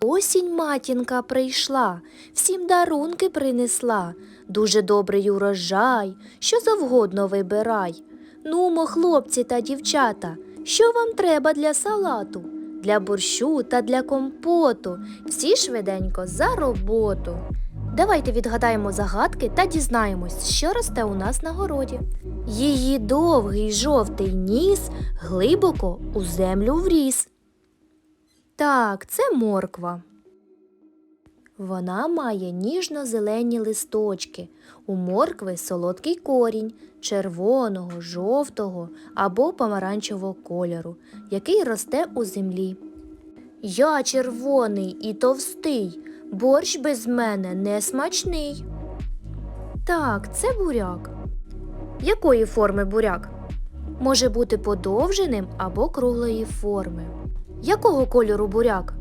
Осінь матінка прийшла, всім дарунки принесла. Дуже добрий урожай, що завгодно вибирай. Нумо, хлопці та дівчата, що вам треба для салату, для борщу та для компоту. Всі швиденько за роботу. Давайте відгадаємо загадки та дізнаємось, що росте у нас на городі. Її довгий жовтий ніс глибоко у землю вріс. Так, це морква. Вона має ніжно-зелені листочки. У моркви солодкий корінь червоного, жовтого або помаранчевого кольору, який росте у землі. Я червоний і товстий, борщ без мене не смачний. Так, це буряк. Якої форми буряк? Може бути подовженим або круглої форми. Якого кольору буряк?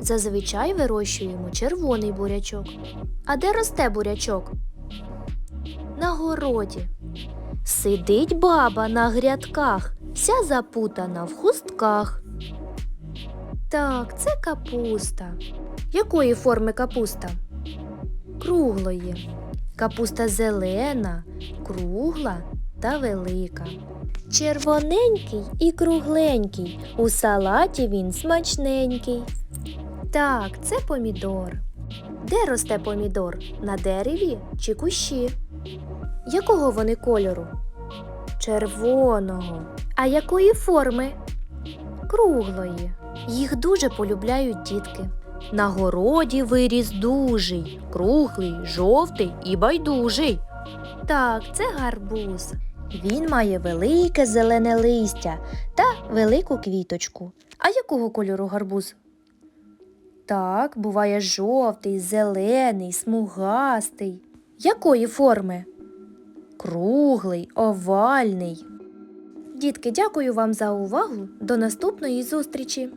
Зазвичай вирощуємо червоний бурячок. А де росте бурячок? На городі. Сидить баба на грядках, вся запутана в хустках. Так, це капуста. Якої форми капуста? Круглої. Капуста зелена, кругла та велика. Червоненький і кругленький. У салаті він смачненький. Так, це помідор. Де росте помідор? На дереві чи кущі? Якого вони кольору? Червоного. А якої форми? Круглої. Їх дуже полюбляють дітки. На городі виріс дужий, круглий, жовтий і байдужий. Так, це гарбуз. Він має велике зелене листя та велику квіточку. А якого кольору гарбуз? Так, буває жовтий, зелений, смугастий. Якої форми? Круглий, овальний. Дітки, дякую вам за увагу. До наступної зустрічі!